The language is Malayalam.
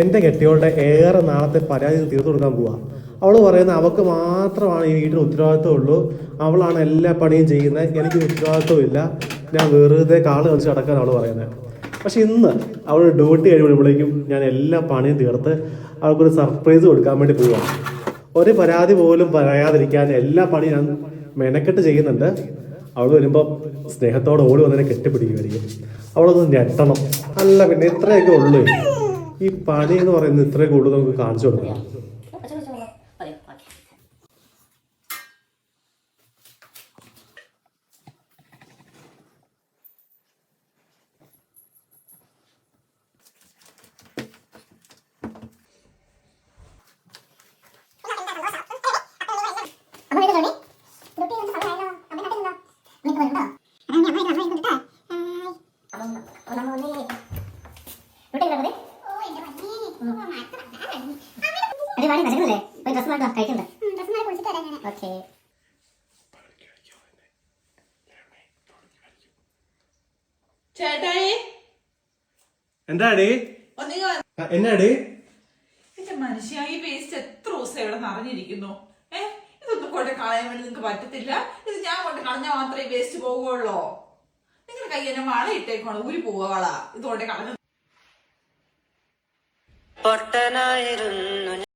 എന്റെ കെട്ടിയോളുടെ ഏറെ നാളത്തെ പരാതി തീർത്തു കൊടുക്കാൻ പോവാ. അവൾ പറയുന്ന അവൾക്ക് മാത്രമാണ് ഈ വീട്ടിൽ ഉത്തരവാദിത്വം ഉള്ളൂ. അവളാണ് എല്ലാ പണിയും ചെയ്യുന്നത് എനിക്ക് ഉത്തരവാദിത്വം ഇല്ല. ഞാൻ വെറുതെ കാൾ കളിച്ച് കിടക്കാൻ അവൾ പറയുന്നത് പക്ഷെ ഇന്ന് അവൾ ഡ്യൂട്ടി കഴിയുമ്പോഴേക്കും ഞാൻ എല്ലാ പണിയും തീർത്ത് അവൾക്കൊരു സർപ്രൈസ് കൊടുക്കാൻ വേണ്ടി പോവാണ് ഒരു പരാതി പോലും പറയാതിരിക്കാൻ എല്ലാ പണിയും ഞാൻ മെനക്കെട്ട് ചെയ്യുന്നുണ്ട്. അവൾ വരുമ്പോൾ സ്നേഹത്തോടെ ഓടി വന്നതിനെ കെട്ടിപ്പിടിക്കുമായിരിക്കും അവളൊന്ന് ഞെട്ടണം. അല്ല പിന്നെ ഇത്രയൊക്കെ ഉള്ളൂ. ഈ പണി എന്ന് പറയുന്നത് ഇത്രയും കൂടുതൽ നമുക്ക് കാണിച്ചു കൊടുക്കണം വാടി, വിശക്കുന്നില്ലേ? പോയി dress മാറ്റാം, കഴിക്കണ്ടേ? ഡ്രസ് മാറി കുളിച്ചിട്ട് വരാം ഞാൻ ഓക്കേ. ചേട്ടായി? എന്താടി? എന്നാടി? എന്റെ മനുഷ്യ ഈ വേസ്റ്റ് എത്ര ദിവസം ഇവിടെ നിറഞ്ഞിരിക്കുന്നു. ഏ ഇതൊന്നും കൊണ്ട് കളയാൻ വേണ്ടി നിങ്ങൾക്ക് പറ്റത്തില്ല. ഇത് ഞാൻ കൊണ്ട് കളഞ്ഞാൽ മാത്രമേ ഈ വേസ്റ്റ് പോകുള്ളൂ? നിങ്ങളുടെ കൈ എന്നെ വള ഇട്ടേക്കാണ് ഊരി പോവുക വള ഇത് കൊണ്ട് കളഞ്ഞ പൊട്ടനായിരുന്നു